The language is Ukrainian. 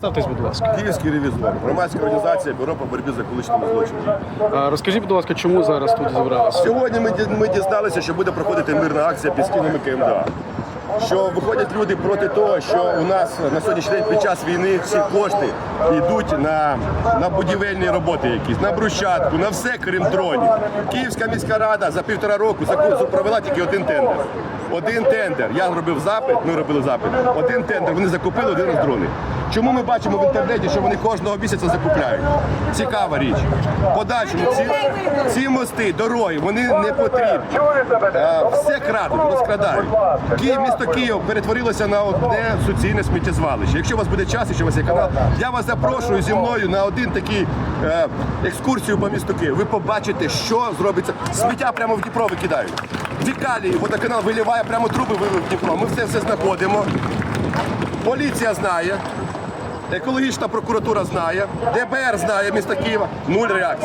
Ставтесь, будь ласка. Київський ревізор, громадська організація Бюро по боротьбі з екологічними злочинами. Розкажіть, будь ласка, чому зараз тут зібралися? Сьогодні ми, ми дізналися, що буде проходити мирна акція під стінами КМДА. Що виходять люди проти того, що у нас на сьогоднішній день під час війни всі кошти йдуть на, на будівельні роботи якісь, на брусчатку, на все, крім дронів. Київська міська рада за півтора року провела тільки один тендер. Один тендер. Я зробив запит, ми робили запит. Один тендер. Вони закупили один раз дрони. Чому ми бачимо в інтернеті, що вони кожного місяця закупляють? Цікава річ. Подальшому ці, ці мости, дороги, вони не потрібні. Е, Все крадуть, розкрадають. Київ, місто Київ перетворилося на одне суцільне сміттєзвалище. Якщо у вас буде час, якщо у вас є канал, я вас запрошую зі мною на один такий е, екскурсію по місту Київ. Ви побачите, що зробиться. Сміття прямо в Дніпро викидають. Вікалії, водоканал виливає прямо труби в Дніпро. Ми все все знаходимо. Поліція знає. Екологічна прокуратура знає, ДБР знає міста Києва, нуль реакції.